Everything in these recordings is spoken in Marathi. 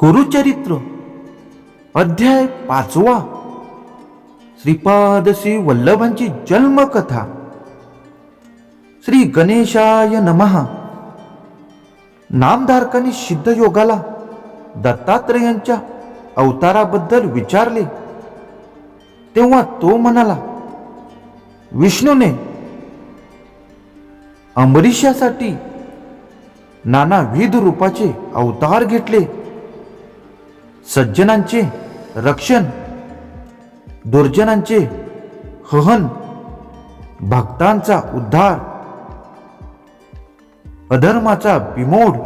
गुरुचरित्र अध्याय पाचवा. श्रीपाद श्री वल्लभांची जन्मकथा. श्री गणेशाय नमः. नामधारकांनी सिद्ध योगाला दत्तात्रेयांच्या अवताराबद्दल विचारले. तेव्हा तो म्हणाला विष्णूने अंबरीशासाठी नानाविध रूपाचे अवतार घेतले. सज्जनांचे रक्षण दुर्जनांचे हहन भक्तांचा उद्धार अधर्माचा बिमोड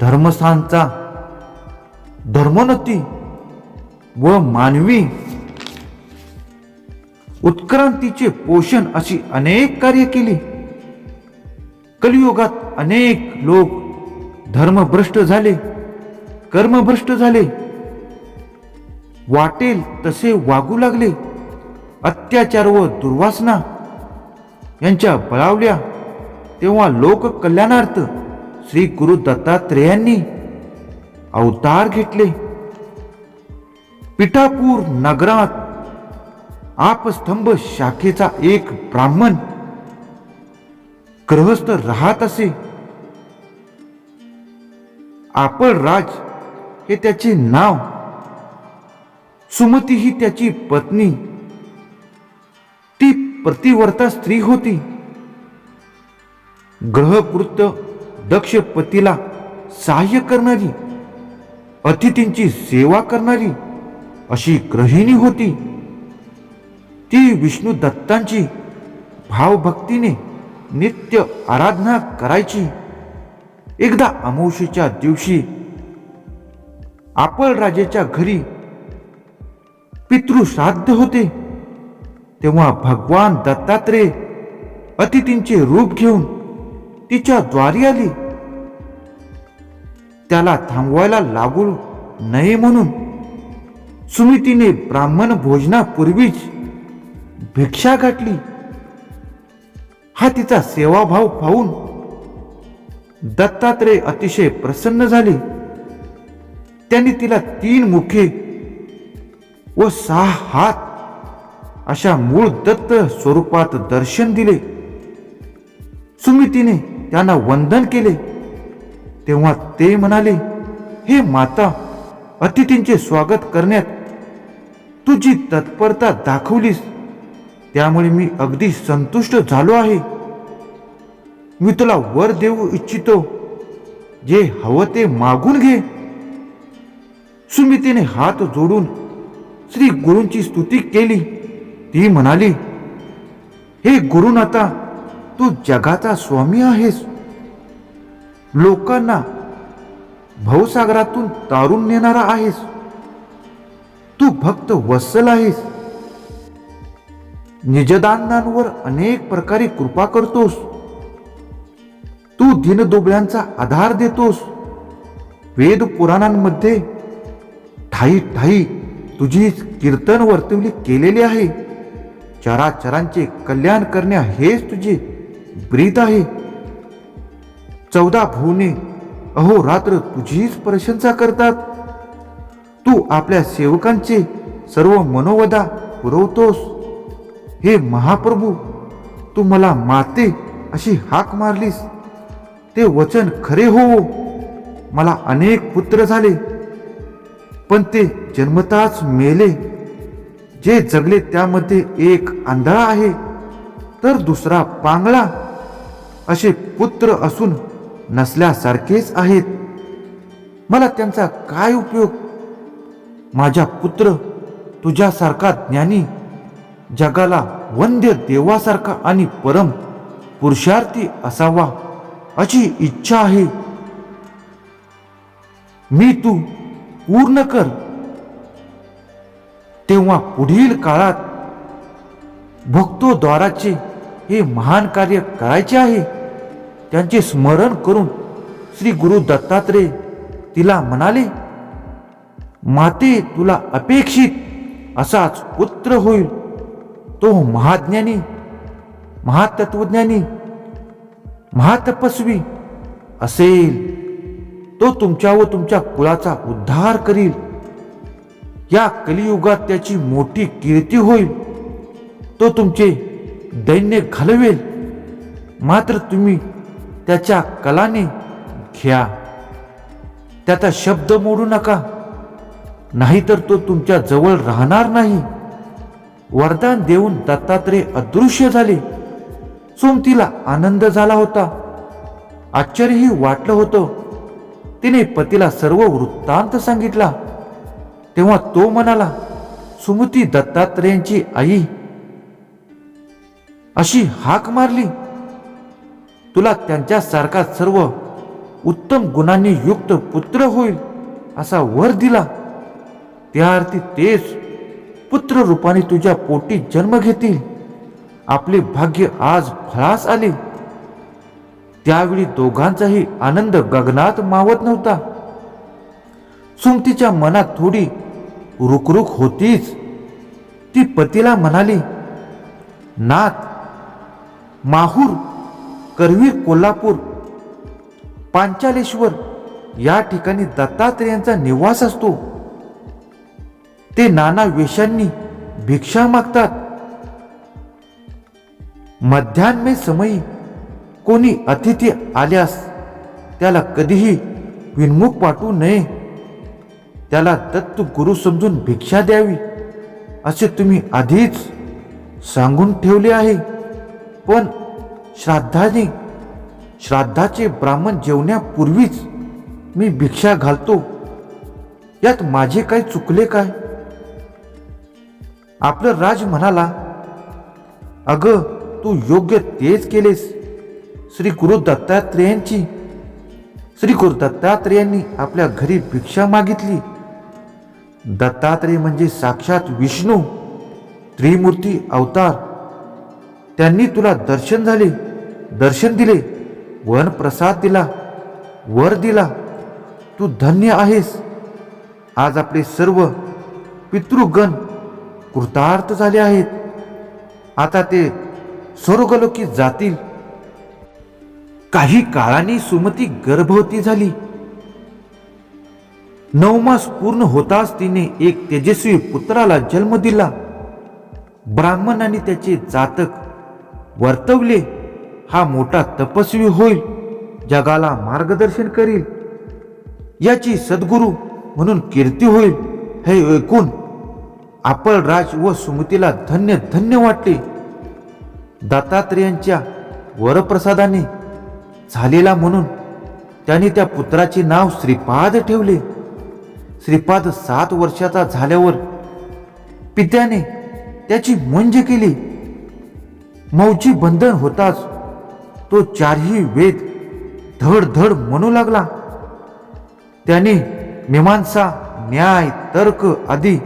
धर्मस्थानचा धर्मोन्नती व मानवी उत्क्रांतीचे पोषण अशी अनेक कार्य केली. कलियुगात अनेक लोक धर्मभ्रष्ट झाले. कर्मभ्रष्ट झाले. वाटेल तसे वागू लागले. अत्याचार व दुर्वासना यांच्या बळावल्या. तेव्हा लोक कल्याणार्थ श्री गुरु दत्तात्रेयांनी अवतार घेतले. पिठापूर नगरात आपस्तंभ शाखेचा एक ब्राह्मण ग्रहस्थ राहत असे. आपण राज हे त्याचे नाव. सुमती ही त्याची पत्नी. ती प्रतिवर्ता स्त्री होती. ग्रहकृत दक्ष पतीला सहाय्य करणारी अतिथींची सेवा करणारी अशी ग्रहिणी होती. ती विष्णू दत्तांची भावभक्तीने नित्य आराधना करायची. एकदा अमावशीच्या दिवशी आपण राजाच्या घरी पितृश्राद्ध होते. तेव्हा भगवान दत्तात्रेय अतिथींचे रूप घेऊन तिच्या द्वारी आली. त्याला थांबवायला लागू नये म्हणून सुमितीने ब्राह्मण भोजनापूर्वीच भिक्षा गाठली हा तिचा सेवाभाव पाहून दत्तात्रेय अतिशय प्रसन्न झाले. त्यांनी तिला तीन मुखे व सहा हात अशा मूळ दत्त स्वरूपात दर्शन दिले. सुमितीने त्यांना वंदन केले. तेव्हा ते म्हणाले हे माता अतिथींचे स्वागत करण्यात तुझी तत्परता दाखवलीस. त्यामुळे मी अगदी संतुष्ट झालो आहे. मी तुला वर देऊ इच्छितो. जे हवं ते मागून घे. सुमितीने हात जोडून श्री गुरूंची स्तुती केली. ती म्हणाली हे गुरुनाथा तू जगाचा स्वामी आहेस. लोकांना भवसागरातून तारून नेणारा आहेस. तू भक्त वत्सल आहेस. निजदानांवर अनेक प्रकारे कृपा करतोस. तू दिनदुबळ्यांचा आधार देतोस. वेद पुराणांमध्ये ठाई ठाई तुझी कीर्तन वर्तवली केलेली आहे. चराचरांचे कल्याण करण्या हेच तुझे ब्रीत आहे. चौदा भुवने अहोरात्र तुझीच प्रशंसा करतात. तू आपल्या सेवकांचे सर्व मनोवदा पुरवतोस. हे महाप्रभू तू मला माते अशी हाक मारलीस. ते वचन खरे हो. मला अनेक पुत्र झाले. पण ते जन्मताच मेले. जे जगले त्यामध्ये एक आंधळा आहे तर दुसरा पांगळा. असे पुत्र असून नसल्यासारखेच आहेत. मला त्यांचा काय उपयोग? माझ्या पुत्र तुझ्यासारखा ज्ञानी जगाला वंद्य देवासारखा आणि परम पुरुषार्थी असावा अशी इच्छा आहे. मी तू पूर्ण कर. तेव्हा पुढील काळात भक्तोद्वाराचे हे महान कार्य करायचे आहे. त्यांचे स्मरण करून श्री गुरु दत्तात्रेय तिला म्हणाले माते तुला अपेक्षित असाच पुत्र होईल. तो महाज्ञानी महातत्वज्ञानी महातपस्वी असेल. तो तुमच्या व तुमच्या कुळाचा उद्धार करील. या कलियुगात त्याची मोठी कीर्ती होईल. तो तुमचे दैन्य घालवेल. मात्र तुम्ही त्याच्या कलाने घ्या. त्याचा शब्द मोडू नका. नाहीतर तो तुमच्या जवळ राहणार नाही. वरदान देऊन दत्तात्रय अदृश्य झाले. सोमतीला आनंद झाला होता. आश्चर्यही वाटलं होतं. तिने पतीला सर्व वृत्तांत सांगितला. तेव्हा तो म्हणाला सुमती दत्तात्रयांची आई. अशी हाक मारली. तुला त्यांच्यासारखा सर्व उत्तम गुणांनी युक्त पुत्र होईल असा वर दिला. त्या अर्थी तेच पुत्र रूपाने तुझ्या पोटी जन्म घेतील. आपले भाग्य आज फळास आले. त्यावेळी दोघांचाही आनंद गगनात मावत नव्हता. सुमतीच्या मनात थोडी रुकरुक होतीच. ती पतीला म्हणाली नाथ माहूर करवीर कोल्हापूर पांचालेश्वर या ठिकाणी दत्तात्रेयांचा निवास असतो. ते नाना वेशांनी भिक्षा मागतात. मध्यान्मे समयी कोणी अतिथी आल्यास त्याला कधीही विनमुख पाठवू नये. त्याला दत्त गुरु समजून भिक्षा द्यावी असे तुम्ही आधीच सांगून ठेवले आहे. पण श्राद्धाने श्राद्धाचे ब्राह्मण जेवण्यापूर्वीच मी भिक्षा घालतो. यात माझे काय चुकले काय? आपलं राज म्हणाला अगं तू योग्य तेच केलेस. श्री गुरु दत्तात्रेयांची श्री गुरु दत्तात्रेयांनी आपल्या घरी भिक्षा मागितली. दत्तात्रेय म्हणजे साक्षात विष्णू त्रिमूर्ती अवतार. त्यांनी तुला दर्शन झाले दर्शन दिले वन प्रसाद दिला वर दिला. तू धन्य आहेस. आज आपले सर्व पितृगण कृतार्थ झाले आहेत. आता ते स्वर्गलोकी जातील. काही काळाने सुमती गर्भवती झाली. नऊ मास पूर्ण होताच तिने एक तेजस्वी पुत्राला जन्म दिला. ब्राह्मणाने त्याचे जातक वर्तवले. हा मोठा तपस्वी होईल जगाला मार्गदर्शन करील. याची सद्गुरू म्हणून कीर्ती होईल हे ऐकून आपण राज व सुमतीला धन्य धन्य वाटले. दत्तात्रेयांच्या वरप्रसादाने झालेला म्हणून त्याने त्या पुत्राचे नाव श्रीपाद ठेवले. श्रीपाद सात वर्षाचा झाल्यावर पित्याने त्याची मंज केली. मौजी बंधन होताच तो चारही वेद धड धड म्हणू लागला. त्याने मीमांसा न्याय तर्क आदी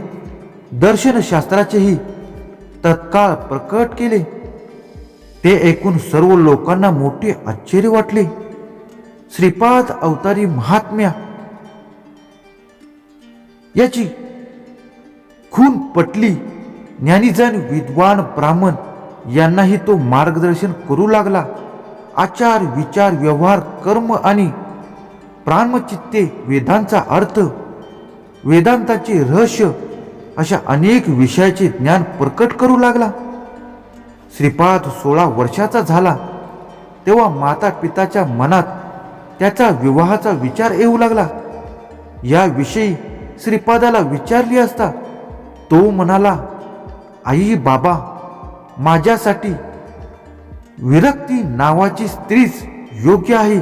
दर्शनशास्त्राचेही तत्काळ प्रकट केले. ते ऐकून सर्व लोकांना मोठे आश्चर्य वाटले. श्रीपाद अवतारी महात्म्या याची खून पटली. ज्ञानीजन विद्वान ब्राह्मण यांनाही तो मार्गदर्शन करू लागला. आचार विचार व्यवहार कर्म आणि प्राणचित्ते वेदांचा अर्थ वेदांताचे रहस्य अशा अनेक विषयाचे ज्ञान प्रकट करू लागला. श्रीपाद सोळा वर्षाचा झाला. तेव्हा माता पिताच्या मनात त्याचा विवाहाचा विचार येऊ लागला. याविषयी श्रीपादाला विचारली असता तो म्हणाला आई बाबा माझ्यासाठी विरक्ती नावाची स्त्रीच योग्य आहे.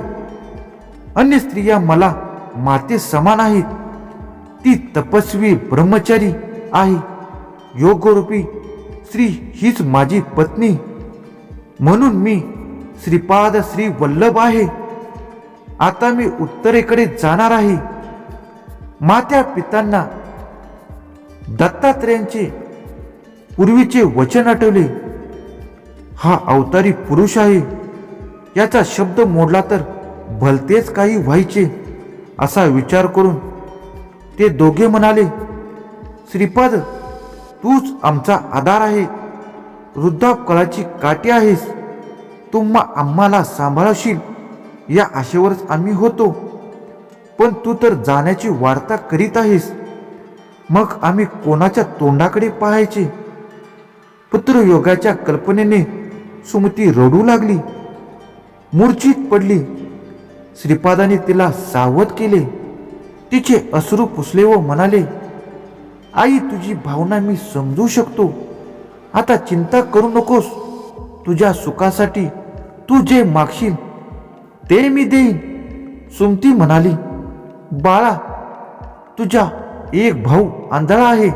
अन्य स्त्रिया मला माते समान आहेत. ती तपस्वी ब्रह्मचारी आहे. योगरूपी स्त्री हीच माझी पत्नी. म्हणून मी श्रीपाद श्री वल्लभ आहे. आता मी उत्तरेकडे जाणार आहे. मात्या पितांना दत्तात्रेयांचे पूर्वीचे वचन आठवले. हा अवतारी पुरुष आहे. याचा शब्द मोडला तर भलतेच काही व्हायचे असा विचार करून ते दोघे म्हणाले श्रीपाद तूच आमचा आधार आहे. वृद्धापकाळाची काठी आहेस. तुम्हा आम्हाला सांभाळशील. या आशेवरच आम्ही होतो. पण तू तर जाण्याची वार्ता करीत आहेस. मग आम्ही कोणाच्या तोंडाकडे पाहायचे? पुत्रयोगाच्या कल्पनेने सुमती रडू लागली. मूर्छित पडली. श्रीपादाने तिला सावध केले. तिचे अश्रू पुसले व म्हणाले आई तुझी भावना मी समजू शकतो. आता चिंता करू नकोस. तुझ्या सुखासाठी तू जे मागशील ते मी देईन. सुमती म्हणाली बाळा तुझा एक भाऊ आंधळा आहे.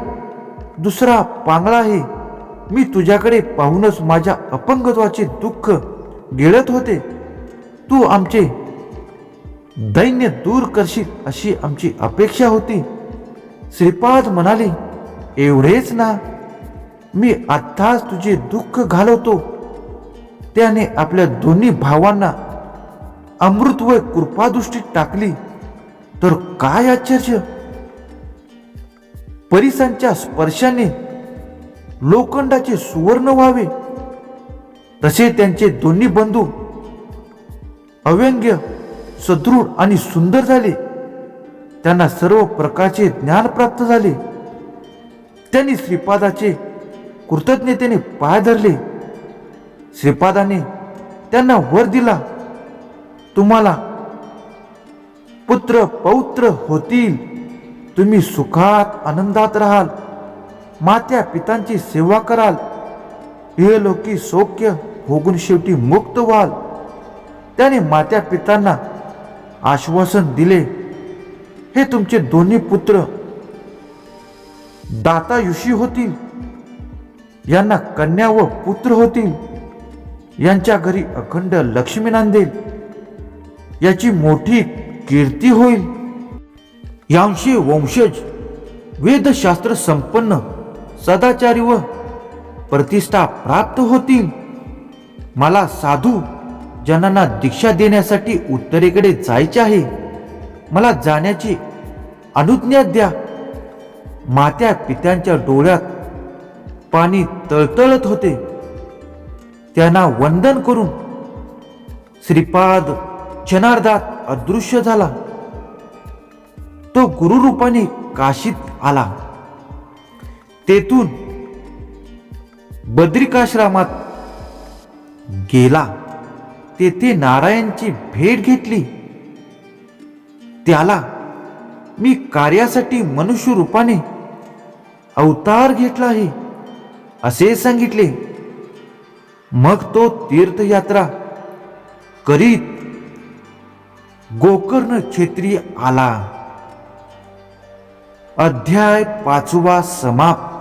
दुसरा पांगळा आहे. मी तुझ्याकडे पाहूनच माझ्या अपंगत्वाचे दुःख गिळत होते. तू आमचे दैन्य दूर करशील अशी आमची अपेक्षा होती. श्रीपाद म्हणाले एवढेच ना. मी आत्ताच तुझे दुःख घालवतो. त्याने आपल्या दोन्ही भावांना अमृत व कृपादृष्टी टाकली. तर काय आश्चर्य? परिसांच्या स्पर्शाने लोखंडाचे सुवर्ण व्हावे. तसे त्यांचे दोन्ही बंधू अव्यंग्य सदृढ आणि सुंदर झाले. त्यांना सर्व प्रकारचे ज्ञान प्राप्त झाले. त्यांनी श्रीपादाचे कृतज्ञतेने पाय धरले. श्रीपादाने त्यांना वर दिला. तुम्हाला पुत्र पौत्र होतील. तुम्ही सुखात आनंदात राहाल. मात्या पितांची सेवा कराल. इहलोकी सौख्य भोगून शेवटी मुक्त व्हाल. त्याने मात्या पितांना आश्वासन दिले. हे तुमचे दोन्ही पुत्र दातायुषी होतील यांना कन्या व पुत्र होतील यांच्या घरी अखंड लक्ष्मी नांदेल याची मोठी कीर्ती होईल. यांशी वंशज वेदशास्त्र संपन्न सदाचारी व प्रतिष्ठा प्राप्त होतील. मला साधू जनांना दीक्षा देण्यासाठी उत्तरेकडे जायचे आहे. मला जाण्याची अनुज्ञा द्या. मात्या पित्यांच्या डोळ्यात पाणी तळतळत होते. त्यांना वंदन करून श्रीपाद क्षणार्धात अदृश्य झाला. तो गुरुरूपाने काशीत आला. तेथून बद्रिकाश्रमात गेला. तेथे नारायणची भेट घेतली. त्याला मी कार्यासाठी मनुष्य रूपाने अवतार घेतला आहे असे सांगितले. मग तो तीर्थयात्रा करीत गोकर्ण क्षेत्री आला. अध्याय पाचवा समाप्त.